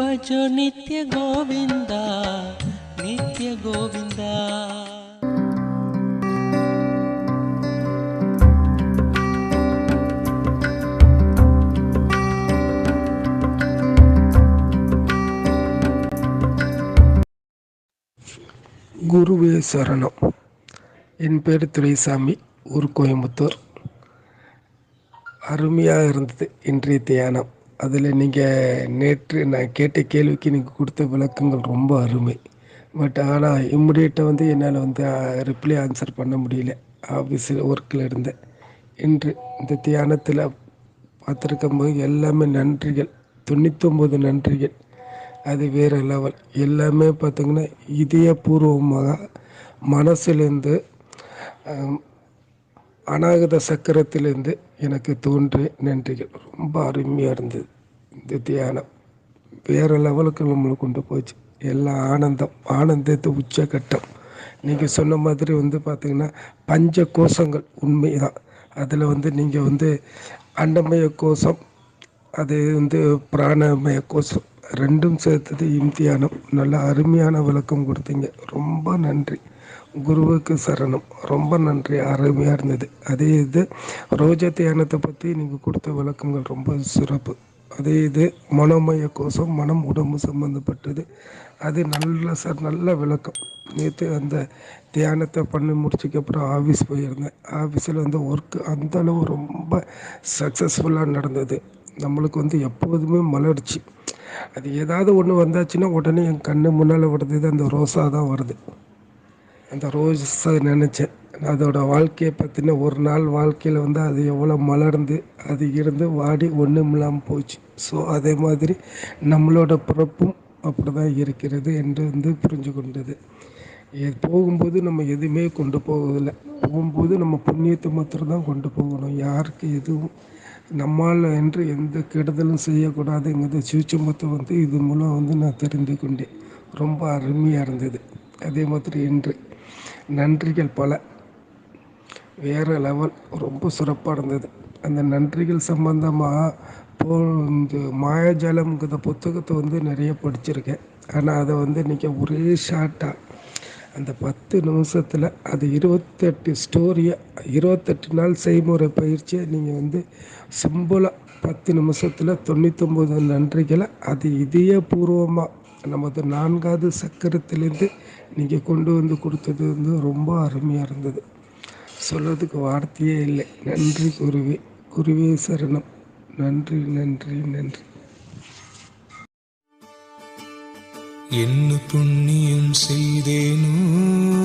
भजो नित्य गोविन्दा नित्य गोविन्दा குருவே சரணம் என் பேர் துரைசாமி ஊர் கோயம்புத்தூர் அருமையாக இருந்தது இன்றைய தியானம் அதில் நீங்கள் நேற்று நான் கேட்ட கேள்விக்கு நீங்கள் கொடுத்த விளக்கங்கள் ரொம்ப அருமை. பட் ஆனால் இம்மிடியேட்டாக வந்து என்னால் வந்து ரிப்ளை ஆன்சர் பண்ண முடியல. ஆஃபீஸில் ஒர்க்கில் இருந்தேன் இன்று இந்த தியானத்தில் பார்த்துருக்கும் போது எல்லாமே நன்றிகள். தொண்ணூத்தொம்பது நன்றிகள். அது வேறு லெவல் எல்லாமே பார்த்திங்கன்னா இதயபூர்வமாக மனசுலேருந்து அநாகத சக்கரத்திலேருந்து எனக்கு தோன்றிய நன்றிகள். ரொம்ப அருமையாக இருந்தது இந்த தியானம். வேறு லெவலுக்கு நம்மளை கொண்டு போச்சு. எல்லா ஆனந்தம் ஆனந்தத்து உச்சகட்டம். நீங்கள் சொன்ன மாதிரி வந்து பார்த்திங்கன்னா பஞ்ச கோஷங்கள் உண்மை தான் அதில் வந்து நீங்கள் வந்து அண்டமய கோஷம் அது வந்து பிராணமய கோஷம் ரெண்டும் சேர்த்தது இம்தியானம் நல்ல அருமையான விளக்கம் கொடுத்தீங்க. ரொம்ப நன்றி. குருவுக்கு சரணம். ரொம்ப நன்றி. அருமையாக இருந்தது. அதே இது ரோஜா தியானத்தை பற்றி நீங்கள் கொடுத்த விளக்கங்கள் ரொம்ப சிறப்பு. அதே இது மனோமய கோஷம் மனம் உடம்பு சம்மந்தப்பட்டது அது நல்ல சார் நல்ல விளக்கம். நேற்று அந்த தியானத்தை பண்ணி முடிச்சதுக்கப்புறம் ஆஃபீஸ் போயிருந்தேன். ஆஃபீஸில் வந்து ஒர்க்கு அந்தளவு ரொம்ப சக்ஸஸ்ஃபுல்லாக நடந்தது. நம்மளுக்கு வந்து எப்போதுமே மலர்ச்சி. அது ஏதாவது ஒன்று வந்தாச்சுன்னா உடனே என் கண்ணு முன்னால் வருது அந்த ரோஸா தான் வருது. அந்த ரோஸை நினச்சேன். அதோடய வாழ்க்கையை பற்றின ஒரு நாள் வாழ்க்கையில் வந்து அது எவ்வளோ மலர்ந்து அது இருந்து வாடி ஒன்றும் இல்லாமல் போச்சு. ஸோ அதே மாதிரி நம்மளோட பிறப்பும் அப்படி தான் இருக்கிறது என்று வந்து புரிஞ்சு கொண்டது. போகும்போது நம்ம எதுவுமே கொண்டு போவதில்லை. போகும்போது நம்ம புண்ணியத்தை மாத்திரம் தான் கொண்டு போகணும். யாருக்கு எதுவும் நம்மால் என்று எந்த கெடுதலும் செய்யக்கூடாதுங்கிறது சூச்சமத்தை வந்து இது மூலம் வந்து நான் தெரிந்து கொண்டேன். ரொம்ப அருமையாக இருந்தது. அதே மாதிரி இன்று நன்றிகள் பல. வேறு லெவல் ரொம்ப சிறப்பாக இருந்தது. அந்த நன்றிகள் சம்பந்தமாக போ இந்த மாயாஜாலம்ங்கிற புத்தகத்தை வந்து நிறைய படிச்சிருக்கேன். ஆனால் அதை வந்து இன்றைக்கி ஒரே ஷார்ட்டாக அந்த பத்து நிமிஷத்தில் அது இருபத்தெட்டு ஸ்டோரியை இருபத்தெட்டு நாள் செய்முறை பயிற்சியை நீங்கள் வந்து சிம்பிளாக பத்து நிமிஷத்தில் தொண்ணூத்தொம்பது நன்றிகளை அது இதயபூர்வமாக நமது நான்காவது சக்கரத்திலேருந்து நீங்கள் கொண்டு வந்து கொடுத்தது வந்து ரொம்ப அருமையாக இருந்தது. சொல்கிறதுக்கு வார்த்தையே இல்லை. நன்றி குருவே. குருவே சரணம். நன்றி நன்றி நன்றி. என்ன புண்ணியம் செய்தேனோ